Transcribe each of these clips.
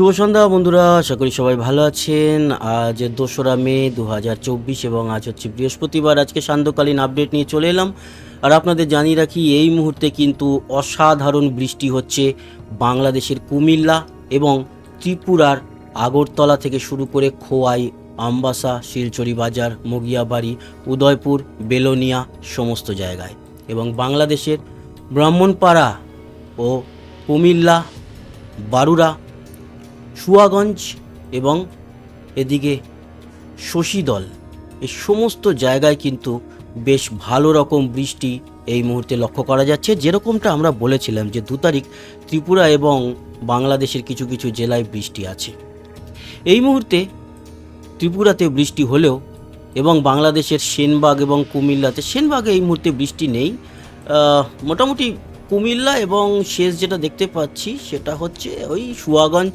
শুভ সন্ধ্যা, বন্ধুরা। আশা করি সবাই ভালো আছেন। আজ দোসরা মে দু হাজার চব্বিশ এবং আজ হচ্ছে বৃহস্পতিবার। আজকে সান্ধ্যকালীন আপডেট নিয়ে চলে এলাম। আর আপনাদের জানিয়ে রাখি, এই মুহূর্তে কিন্তু অসাধারণ বৃষ্টি হচ্ছে বাংলাদেশের কুমিল্লা এবং ত্রিপুরার আগরতলা থেকে শুরু করে খোয়াই, আমবাসা, শিলচরি বাজার, মগিয়াবাড়ি, উদয়পুর, বেলোনিয়া সমস্ত জায়গায়। এবং বাংলাদেশের ব্রাহ্মণপাড়া ও কুমিল্লা, বারুরা সুয়াগঞ্জ এবং এদিকে শশীদল। এই সমস্ত জায়গায় কিন্তু বেশ ভালো রকম বৃষ্টি এই মুহূর্তে লক্ষ্য করা যাচ্ছে। যেরকমটা আমরা বলেছিলাম যে দু তারিখ ত্রিপুরা এবং বাংলাদেশের কিছু কিছু জেলায় বৃষ্টি আছে। এই মুহূর্তে ত্রিপুরাতে বৃষ্টি হলেও এবং বাংলাদেশের সেনবাগ এবং কুমিল্লাতে, সেনবাগে এই মুহূর্তে বৃষ্টি নেই। মোটামুটি কুমিল্লা এবং শেষ যেটা দেখতে পাচ্ছি সেটা হচ্ছে ওই সুয়াগঞ্জ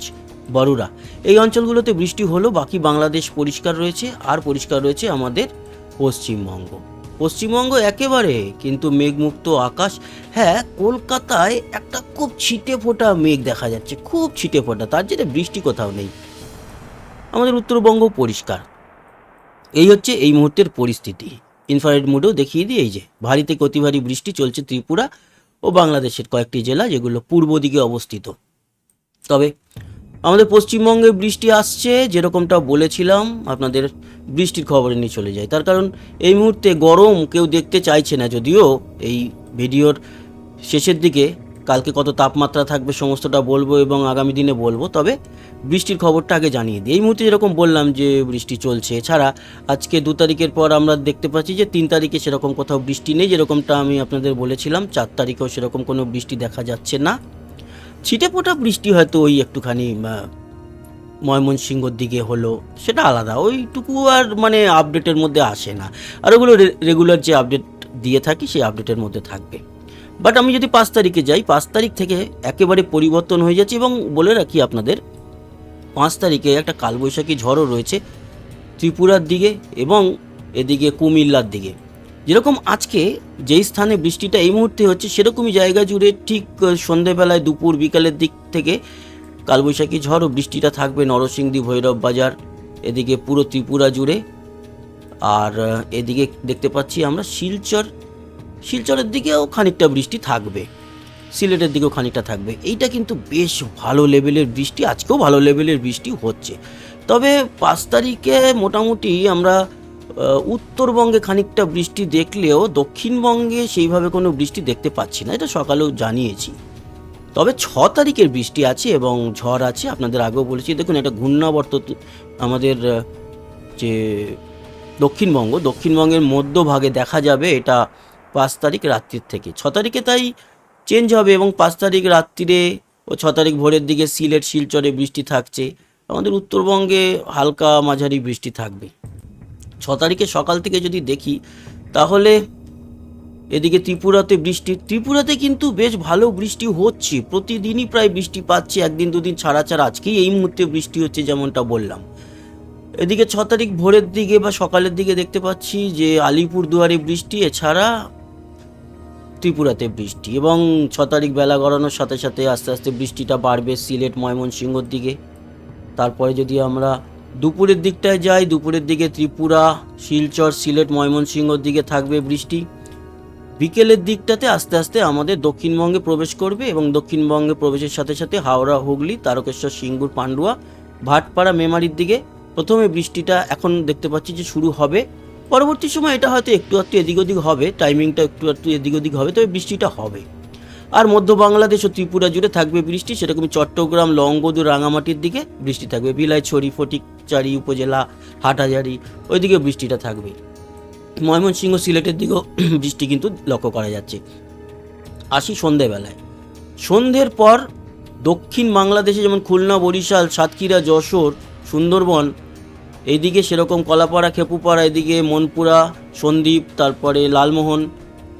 বরুড়া এই অঞ্চলগুলোতে বৃষ্টি হলো বাকি বাংলাদেশ পরিষ্কার রয়েছে, আর পরিষ্কার রয়েছে আমাদের পশ্চিমবঙ্গ। পশ্চিমবঙ্গ একেবারে কিন্তু মেঘমুক্ত আকাশ। হ্যাঁ কলকাতায় একটা খুব ছিটে ফোটা মেঘ দেখা যাচ্ছে, খুব ছিটে ফোটা, তার জন্য বৃষ্টি কোথাও নেই। আমাদের উত্তরবঙ্গ পরিষ্কার। এই হচ্ছে এই মুহূর্তের পরিস্থিতি। ইনফ্রারেড মুডেও দেখিয়ে দিই, এই যে ভারী থেকে অতি ভারী বৃষ্টি চলছে ত্রিপুরা ও বাংলাদেশের কয়েকটি জেলা, যেগুলো পূর্ব দিকে অবস্থিত। তবে আমাদের পশ্চিমবঙ্গে বৃষ্টি আসছে, যেরকমটা বলেছিলাম, আপনাদের বৃষ্টির খবরে নিয়ে চলে যায় তার কারণ এই মুহূর্তে গরম, কেউ দেখতে চাইছে না, যদিও এই ভিডিওর শেষের দিকে কালকে কত তাপমাত্রা থাকবে সমস্তটা বলব এবং আগামী দিনে বলব, তবে বৃষ্টির খবরটা আগে জানিয়ে দিই। এই মুহূর্তে যেরকম বললাম যে বৃষ্টি চলছে, এছাড়া আজকে দু তারিখের পর আমরা দেখতে পাচ্ছি যে তিন তারিখে সেরকম কোথাও বৃষ্টি নেই, যেরকমটা আমি আপনাদের বলেছিলাম, চার তারিখেও সেরকম কোনো বৃষ্টি দেখা যাচ্ছে না। ছিটে ফোটা বৃষ্টি হয়তো ওই একটুখানি ময়মনসিংহর দিকে হলো, সেটা আলাদা। ওইটুকু আর মানে আপডেটের মধ্যে আসে না। আর ওগুলো রেগুলার যে আপডেট দিয়ে থাকি, সেই আপডেটের মধ্যে থাকবে। বাট আমি যদি পাঁচ তারিখে যাই, পাঁচ তারিখ থেকে একেবারে পরিবর্তন হয়ে যাচ্ছে এবং বলে রাখি আপনাদের, পাঁচ তারিখে একটা কালবৈশাখী ঝড়ও রয়েছে ত্রিপুরার দিকে এবং এদিকে কুমিল্লার দিকে। যেরকম আজকে যেই স্থানে বৃষ্টিটা এই মুহূর্তে হচ্ছে, সেরকমই জায়গা জুড়ে ঠিক সন্ধেবেলায় দুপুর, বিকালের দিক থেকে কালবৈশাখী ঝড় ও বৃষ্টিটা থাকবে নরসিংদী, ভৈরব বাজার, এদিকে পুরো ত্রিপুরা জুড়ে। আর এদিকে দেখতে পাচ্ছি আমরা শিলচর, শিলচরের দিকেও খানিকটা বৃষ্টি থাকবে, সিলেটের দিকেও খানিকটা থাকবে। এইটা কিন্তু বেশ ভালো লেভেলের বৃষ্টি, আজকেও ভালো লেভেলের বৃষ্টি হচ্ছে। তবে পাঁচ তারিখে মোটামুটি আমরা উত্তরবঙ্গে খানিকটা বৃষ্টি দেখলেও দক্ষিণবঙ্গে সেইভাবে কোনো বৃষ্টি দেখতে পাচ্ছি না, এটা সকালেও জানিয়েছি। তবে ছ তারিখের বৃষ্টি আছে এবং ঝড় আছে, আপনাদের আগেও বলেছি। দেখুন একটা ঘূর্ণাবর্ত আমাদের যে দক্ষিণবঙ্গ, দক্ষিণবঙ্গের মধ্যভাগে দেখা যাবে এটা পাঁচ তারিখ রাত্রির থেকে। ছ তারিখে তাই চেঞ্জ হবে এবং পাঁচ তারিখ রাত্রিরে ও ছ তারিখ ভোরের দিকে সিলেট, শিলচরে বৃষ্টি থাকছে। আমাদের উত্তরবঙ্গে হালকা মাঝারি বৃষ্টি থাকবে। ছ তারিখে সকাল থেকে যদি দেখি, তাহলে এদিকে ত্রিপুরাতে বৃষ্টি। ত্রিপুরাতে কিন্তু বেশ ভালো বৃষ্টি হচ্ছে। প্রতিদিনই প্রায় বৃষ্টি পাচ্ছে, একদিন দুদিন ছাড়া ছাড়া আজকেই এই মুহূর্তে বৃষ্টি হচ্ছে যেমনটা বললাম। এদিকে ছ তারিখ ভোরের দিকে বা সকালের দিকে দেখতে পাচ্ছি যে আলিপুর দুয়ারে বৃষ্টি, এছাড়া ত্রিপুরাতে বৃষ্টি এবং ছ তারিখ বেলা গড়ানোর সাথে সাথে আস্তে আস্তে বৃষ্টিটা বাড়বে সিলেট, ময়মনসিংহর দিকে। তারপরে যদি আমরা দুপুরের দিকটায় যাই, দুপুরের দিকে ত্রিপুরা, শিলচর, সিলেট, ময়মনসিংহর দিকে থাকবে বৃষ্টি। বিকেলের দিকটাতে আস্তে আস্তে আমাদের দক্ষিণবঙ্গে প্রবেশ করবে এবং দক্ষিণবঙ্গে প্রবেশের সাথে সাথে হাওড়া, হুগলি, তারকেশ্বর, সিঙ্গুর, পান্ডুয়া, ভাটপাড়া, মেমারির দিকে প্রথমে বৃষ্টিটা এখন দেখতে পাচ্ছি যে শুরু হবে। পরবর্তী সময় এটা হয়তো একটু একটু এদিক ওদিক হবে টাইমিংটা একটু একটু এদিক ওদিক হবে, তবে বৃষ্টিটা হবে। আর মধ্য বাংলাদেশ ও ত্রিপুরা জুড়ে থাকবে বৃষ্টি। সেরকম চট্টগ্রাম লংগদু রাঙামাটির দিকে বৃষ্টি থাকবে। বিলাইছড়ি ফটিকচারি, উপজেলা হাটাজারি ওইদিকে বৃষ্টিটা থাকবে। ময়মনসিংহ, সিলেটের দিকেও বৃষ্টি কিন্তু লক্ষ্য করা যাচ্ছে। আসি সন্ধেবেলায়। সন্ধ্যের পর দক্ষিণ বাংলাদেশে যেমন খুলনা, বরিশাল, সাতক্ষীরা, যশোর, সুন্দরবন এইদিকে সেরকম কলাপাড়া, খেপুপাড়া, এদিকে মনপুরা, সন্দ্বীপ, তারপরে লালমোহন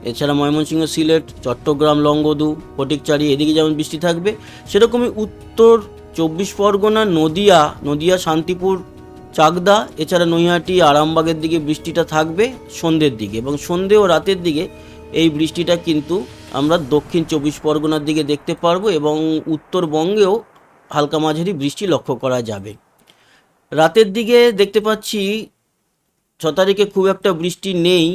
এছাড়া ময়মনসিংহ, সিলেট, চট্টগ্রাম লঙ্গদু ফটিকচারি, এদিকে যেমন বৃষ্টি থাকবে, সেরকমই উত্তর চব্বিশ পরগনা, নদিয়া নদিয়া, শান্তিপুর, চাকদা, এছাড়া নৈহাটি, আরামবাগের দিকে বৃষ্টিটা থাকবে সন্ধ্যের দিকে এবং সন্ধে ও রাতের দিকে এই বৃষ্টিটা কিন্তু আমরা দক্ষিণ চব্বিশ পরগনার দিকে দেখতে পারব এবং উত্তরবঙ্গেও হালকা মাঝারি বৃষ্টি লক্ষ্য করা যাবে। রাতের দিকে দেখতে পাচ্ছি, ছ তারিখে খুব একটা বৃষ্টি নেই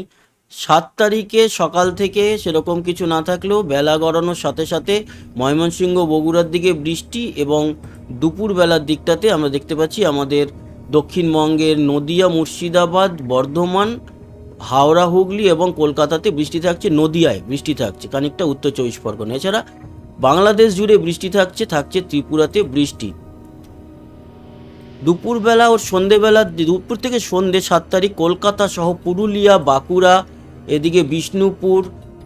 সাত তারিখে সকাল থেকে সেরকম কিছু না থাকলেও বেলা গড়ানোর সাথে সাথে ময়মনসিংহ বগুড়ার দিকে বৃষ্টি এবং দুপুর বেলার দিকটাতে আমরা দেখতে পাচ্ছি আমাদের দক্ষিণবঙ্গের নদিয়া, মুর্শিদাবাদ, বর্ধমান, হাওড়া, হুগলি এবং কলকাতাতে বৃষ্টি থাকছে, নদিয়ায় বৃষ্টি থাকছে, খানিকটা উত্তর চব্বিশ পরগনা। এছাড়া বাংলাদেশ জুড়ে বৃষ্টি থাকছে থাকছে ত্রিপুরাতে বৃষ্টি। দুপুরবেলা ও সন্ধেবেলা, দুপুর থেকে সন্ধে সাত তারিখ কলকাতা সহ পুরুলিয়া, বাঁকুড়া বিষ্ণুপুর,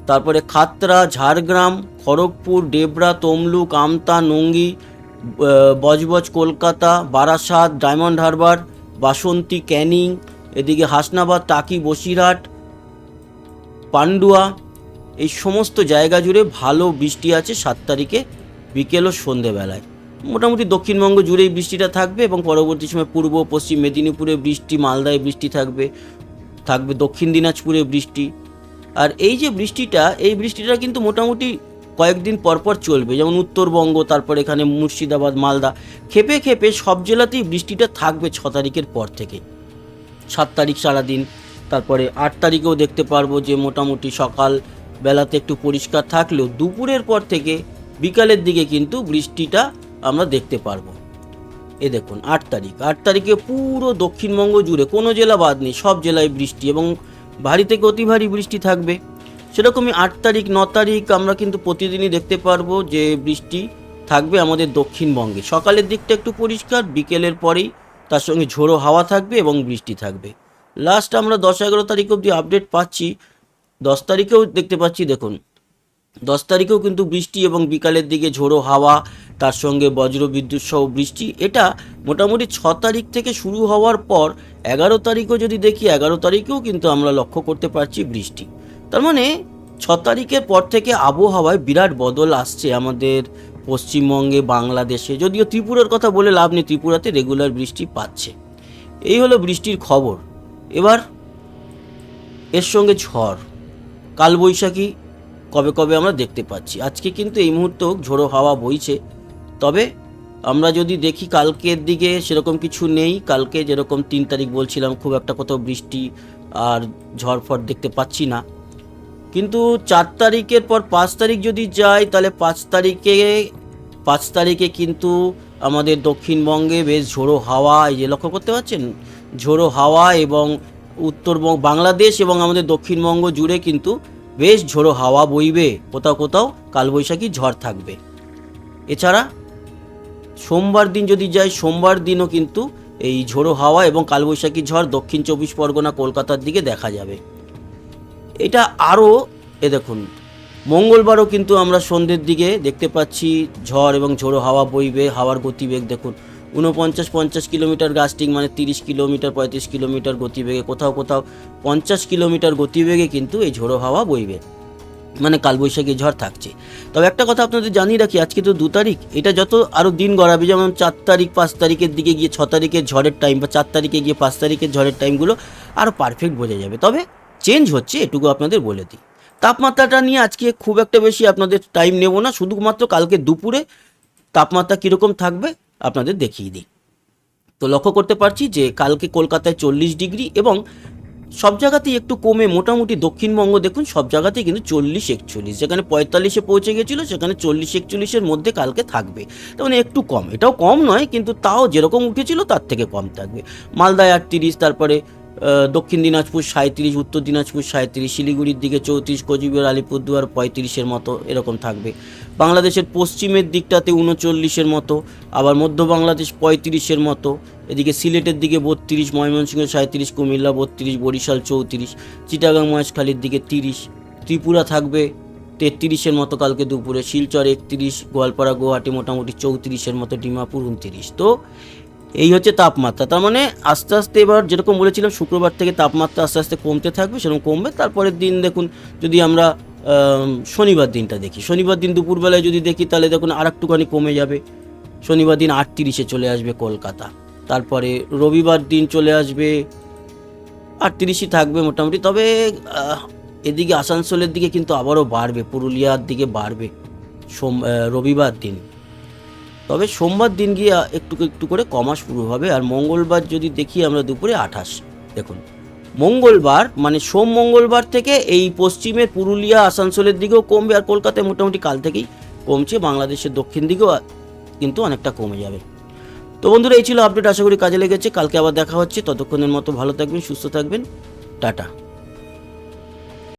তারপরে খাতরা, ঝাড়গ্রাম, খড়গপুর, ডেবরা, তমলুক, আমতা, নঙ্গি বজবজ, কলকাতা, বারাসাত, ডায়মন্ড হারবার, বাসন্তী, ক্যানিং, এদিকে হাসনাবাদ, টাকি, বসিরহাট, পান্ডুয়া, এই সমস্ত জায়গা জুড়ে ভালো বৃষ্টি আছে সাত তারিখে বিকেল ও সন্ধেবেলায়। মোটামুটি দক্ষিণবঙ্গ জুড়েই বৃষ্টিটা থাকবে এবং পরবর্তী সময় পূর্ব, পশ্চিম মেদিনীপুরে বৃষ্টি, মালদায় বৃষ্টি থাকবে। থাকবে দক্ষিণ দিনাজপুরে বৃষ্টি। আর এই যে বৃষ্টিটা, এই বৃষ্টিটা কিন্তু মোটামুটি কয়েকদিন পরপর চলবে। যেমন উত্তরবঙ্গ, তারপর এখানে মুর্শিদাবাদ, মালদা। খেপে খেপে সব জেলাতেই বৃষ্টিটা থাকবে ছ তারিখের পর থেকে। সাত তারিখ সারাদিন। তারপরে আট তারিখেও দেখতে পারব যে মোটামুটি সকাল বেলাতে একটু পরিষ্কার থাকলেও দুপুরের পর থেকে বিকালের দিকে কিন্তু বৃষ্টিটা আমরা দেখতে পারব। এ দেখুন, আট তারিখ। আট তারিখে পুরো দক্ষিণবঙ্গ জুড়ে, কোনো জেলা বাদ নেই, সব জেলায় বৃষ্টি এবং ভারী থেকে অতি ভারী বৃষ্টি থাকবে। সেরকমই আট তারিখ, ন তারিখ আমরা কিন্তু প্রতিদিনই দেখতে পারব যে বৃষ্টি থাকবে আমাদের দক্ষিণবঙ্গে। সকালের দিকটা একটু পরিষ্কার, বিকেলের পরেই তার সঙ্গে ঝোড়ো হাওয়া থাকবে এবং বৃষ্টি থাকবে। লাস্ট আমরা দশ এগারো তারিখ অবধি আপডেট পাচ্ছি। দশ তারিখেও দেখতে পাচ্ছি, দেখুন, দশ তারিখেও কিন্তু বৃষ্টি এবং বিকালের দিকে ঝোড়ো হাওয়া তার সঙ্গে বজ্র বিদ্যুৎ সহ বৃষ্টি, এটা মোটামুটি ছ তারিখ থেকে শুরু হওয়ার পর এগারো তারিখও যদি দেখি, এগারো তারিখেও কিন্তু আমরা লক্ষ্য করতে পারছি বৃষ্টি। তার মানে ছ তারিখের পর থেকে আবহাওয়ায় বিরাট বদল আসছে আমাদের পশ্চিমবঙ্গে, বাংলাদেশে। যদিও ত্রিপুরার কথা বলে লাভ নেই, ত্রিপুরাতে রেগুলার বৃষ্টি পাচ্ছে। এই হলো বৃষ্টির খবর। এবার এর সঙ্গে ঝড়, কালবৈশাখী কবে কবে আমরা দেখতে পাচ্ছি। আজকে কিন্তু এই মুহূর্তেও ঝোড়ো হাওয়া বইছে। তবে আমরা যদি দেখি কালকের দিকে সেরকম কিছু নেই, কালকে যেরকম তিন তারিখ বলছিলাম, খুব একটা কোথাও বৃষ্টি আর ঝড় ফড় দেখতে পাচ্ছি না। কিন্তু চার তারিখের পর পাঁচ তারিখ যদি যাই, তাহলে পাঁচ তারিখে পাঁচ তারিখে কিন্তু আমাদের দক্ষিণবঙ্গে বেশ ঝোড়ো হাওয়া, এই যে লক্ষ্য করতে পারছেন? ঝোড়ো হাওয়া এবং উত্তরবঙ্গ, বাংলাদেশ এবং আমাদের দক্ষিণবঙ্গ জুড়ে কিন্তু বেশ ঝোড়ো হাওয়া বইবে। কোথাও কোথাও কালবৈশাখী ঝড় থাকবে। এছাড়া সোমবার দিন যদি যাই সোমবার দিনও কিন্তু এই ঝোড়ো হাওয়া এবং কালবৈশাখী ঝড় দক্ষিণ চব্বিশ পরগনা কলকাতার দিকে দেখা যাবে। এটা আরও, এ দেখুন, মঙ্গলবারও কিন্তু আমরা সন্ধ্যের দিকে দেখতে পাচ্ছি ঝড় এবং ঝোড়ো হাওয়া বইবে, হাওয়ার গতিবেগ দেখুন উনপঞ্চাশ পঞ্চাশ কিলোমিটার গাস্টিং মানে তিরিশ কিলোমিটার, পঁয়ত্রিশ কিলোমিটার গতিবেগে, কোথাও কোথাও পঞ্চাশ কিলোমিটার গতিবেগে কিন্তু এই ঝোড়ো হাওয়া বইবে। মানে কালবৈশাখী ঝড় থাকছে। তবে একটা কথা আপনাদের জানিয়ে রাখি, আজকে তো দু তারিখ, এটা যত আরও দিন গড়াবে, যেমন চার তারিখ, পাঁচ তারিখের দিকে গিয়ে, ছ তারিখের ঝড়ের টাইম বা চার তারিখে গিয়ে, পাঁচ তারিখের ঝড়ের টাইমগুলো আরও পারফেক্ট বোঝা যাবে। তবে চেঞ্জ হচ্ছে, এটুকু আপনাদের বলে দিই। তাপমাত্রাটা নিয়ে আজকে খুব একটা বেশি আপনাদের টাইম নেব না, শুধুমাত্র কালকে দুপুরে তাপমাত্রা কীরকম থাকবে, আপনাদের দেখিয়ে দিই। তো লক্ষ্য করতে পারছি যে, কালকে কলকাতায় চল্লিশ ডিগ্রি এবং সব জায়গাতেই একটু কমে, মোটামুটি দক্ষিণবঙ্গ দেখুন সব জায়গাতেই কিন্তু চল্লিশ একচল্লিশ, যেখানে পঁয়তাল্লিশে পৌঁছে গেছিল, সেখানে চল্লিশ একচল্লিশের মধ্যে কালকে থাকবে। তার মানে একটু কম, এটাও কম নয়, কিন্তু তাও যেরকম উঠেছিল তার থেকে কম থাকবে। মালদায় আটত্রিশ, তারপরে দক্ষিণ দিনাজপুর সাঁত্রিশ উত্তর দিনাজপুর সাঁত্রিশ শিলিগুড়ির দিকে চৌত্রিশ, কোচবিহার, আলিপুরদুয়ার পঁয়ত্রিশের মতো এরকম থাকবে। বাংলাদেশের পশ্চিমের দিকটাতে উনচল্লিশের মতো, আবার মধ্য বাংলাদেশ পঁয়ত্রিশের মতো, এদিকে সিলেটের দিকে বত্রিশ, ময়মনসিংহ সাঁত্রিশ কুমিল্লা বত্রিশ, বরিশাল চৌত্রিশ, চিটাগাং, মহেশখালীর দিকে তিরিশ, ত্রিপুরা থাকবে তেত্রিশের মতো কালকে দুপুরে, শিলচর একত্রিশ, গোয়ালপাড়া, গুয়াহাটি মোটামুটি চৌত্রিশের মতো, ডিমাপুর উনত্রিশ। তো এই হচ্ছে তাপমাত্রা। তার মানে আস্তে আস্তে এবার যেরকম বলেছিলাম, শুক্রবার থেকে তাপমাত্রা আস্তে আস্তে কমতে থাকবে, সেরকম কমবে। তারপরের দিন দেখুন, যদি আমরা শনিবার দিনটা দেখি। শনিবার দিন দুপুরবেলায় যদি দেখি, তাহলে দেখুন আর একটুখানি কমে যাবে। শনিবার দিন আটত্রিশে চলে আসবে কলকাতা। তারপরে রবিবার দিন চলে আসবে, আটত্রিশই থাকবে মোটামুটি। তবে এদিকে আসানসোলের দিকে কিন্তু আবারও বাড়বে, পুরুলিয়ার দিকে বাড়বে। সোম রবিবার দিন। তবে সোমবার দিন গিয়ে একটু একটু করে কমা শুরু হবে আর মঙ্গলবার যদি দেখি আমরা দুপুরে আঠাশ। দেখুন, মঙ্গলবার মানে সোম মঙ্গলবার থেকে এই পশ্চিমের পুরুলিয়া, আসানসোলের দিকেও কমবে আর কলকাতায় মোটামুটি কাল থেকেই কমছে। বাংলাদেশের দক্ষিণ দিকেও কিন্তু অনেকটা কমে যাবে। তো বন্ধুরা, এই ছিল আপডেট আশা করি কাজে লেগেছে। কালকে আবার দেখা হচ্ছে। ততক্ষণের মতো ভালো থাকবেন, সুস্থ থাকবেন। টাটা।